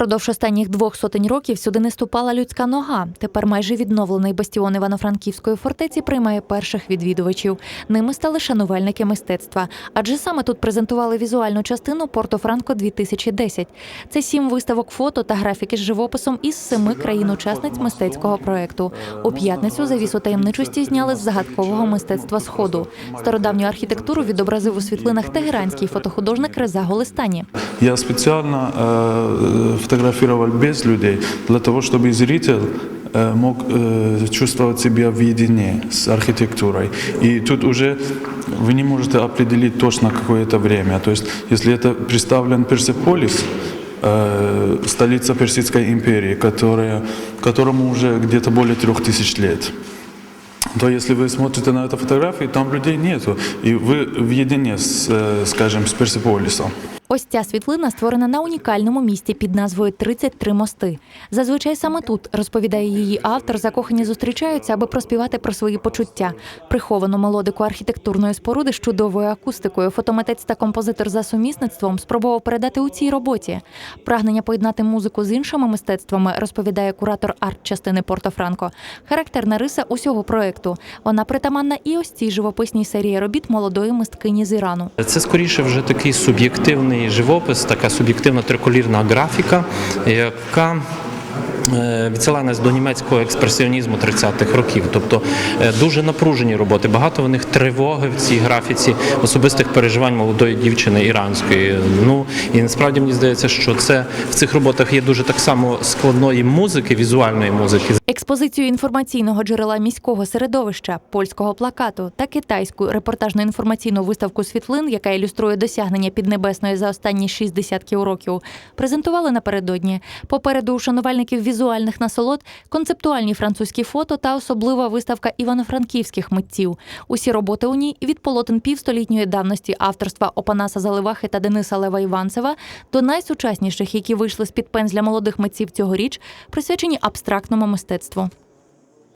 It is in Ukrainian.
Впродовж останніх двох сотень років сюди не ступала людська нога. Тепер майже відновлений бастіон Івано-Франківської фортеці приймає перших відвідувачів. Ними стали шанувальники мистецтва. Адже саме тут презентували візуальну частину Порто Франко 2010. Це сім виставок фото та графіки з живописом із семи країн-учасниць мистецького проекту. У п'ятницю завісу таємничості зняли з загадкового мистецтва сходу. Стародавню архітектуру відобразив у світлинах тегеранський фотохудожник Реза Голистані. Я специально э, фотографировал без людей, для того, чтобы зритель э, мог э, чувствовать себя въедине с архитектурой. И тут уже вы не можете определить точно какое-то время. То есть, если это представлен Персеполис, э, столица Персидской империи, которая, которому уже где-то более трех тысяч лет, то если вы смотрите на эту фотографию, там людей нету, и вы въедине, с, э, скажем, с Персеполисом. Ось ця світлина створена на унікальному місці під назвою «33 мости. Зазвичай саме тут, розповідає її автор, закохані зустрічаються, аби проспівати про свої почуття. Приховану мелодику архітектурної споруди з чудовою акустикою фотомитець та композитор за сумісництвом спробував передати у цій роботі. Прагнення поєднати музику з іншими мистецтвами, розповідає куратор арт-частини Порто-Франко. Характерна риса усього проекту. Вона притаманна і ось цій живописній серії робіт молодої мисткині з Ірану. Це скоріше вже такий суб'єктивний живопис, така суб'єктивна триколірна графіка, яка е, відсилає нас до німецького експресіонізму 30-х років. Тобто е, дуже напружені роботи. Багато в них тривоги в цій графіці, особистих переживань молодої дівчини іранської. Ну і насправді мені здається, що це в цих роботах є дуже так само складної музики, візуальної музики. Експозицію інформаційного джерела міського середовища, польського плакату та китайську репортажну інформаційну виставку світлин, яка ілюструє досягнення Піднебесної за останні шість десятків років, презентували напередодні. Попереду у шанувальників візуальних насолод концептуальні французькі фото та особлива виставка івано-франківських митців. Усі роботи у ній від полотен півстолітньої давності авторства Опанаса Заливахи та Дениса Лева Іванцева до найсучасніших, які вийшли з під пензля молодих митців цьогоріч, присвячені абстрактному мистецтву мистецтво.